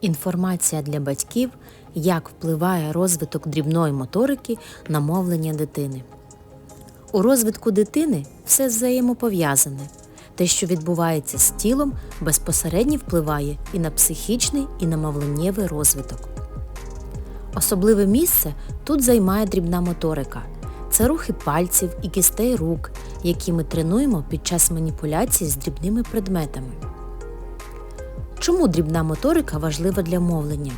Інформація для батьків, як впливає розвиток дрібної моторики на мовлення дитини. У розвитку дитини все взаємопов'язане. Те, що відбувається з тілом, безпосередньо впливає і на психічний, і на мовленнєвий розвиток. Особливе місце тут займає дрібна моторика. Це рухи пальців і кістей рук, які ми тренуємо під час маніпуляції з дрібними предметами. Чому дрібна моторика важлива для мовлення?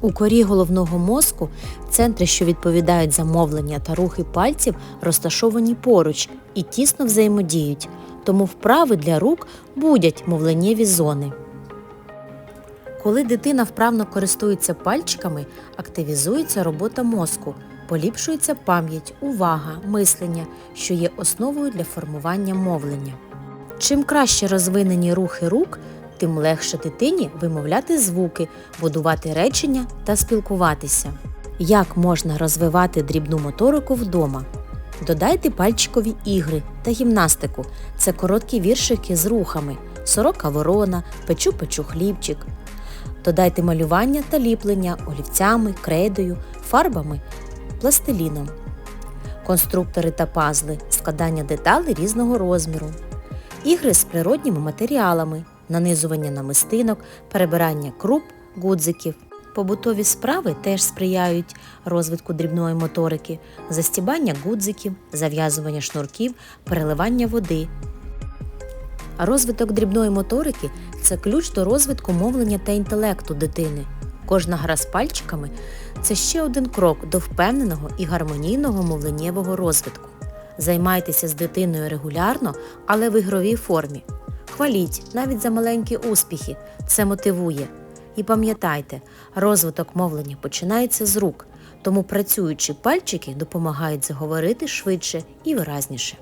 У корі головного мозку центри, що відповідають за мовлення та рухи пальців, розташовані поруч і тісно взаємодіють, тому вправи для рук будять мовленнєві зони. Коли дитина вправно користується пальчиками, активізується робота мозку, поліпшується пам'ять, увага, мислення, що є основою для формування мовлення. Чим краще розвинені рухи рук, тим легше дитині вимовляти звуки, будувати речення та спілкуватися. Як можна розвивати дрібну моторику вдома? Додайте пальчикові ігри та гімнастику. Це короткі віршики з рухами, сорока ворона, печу печу хлібчик. Додайте малювання та ліплення олівцями, крейдою, фарбами, пластиліном. Конструктори та пазли, складання деталей різного розміру. Ігри з природніми матеріалами, нанизування намистинок, перебирання круп, гудзиків. Побутові справи теж сприяють розвитку дрібної моторики, застібання гудзиків, зав'язування шнурків, переливання води. Розвиток дрібної моторики це ключ до розвитку мовлення та інтелекту дитини. Кожна гра з пальчиками це ще один крок до впевненого і гармонійного мовленнєвого розвитку. Займайтеся з дитиною регулярно, але в ігровій формі. Хваліть навіть за маленькі успіхи, це мотивує. І пам'ятайте, розвиток мовлення починається з рук, тому працюючі пальчики допомагають заговорити швидше і виразніше.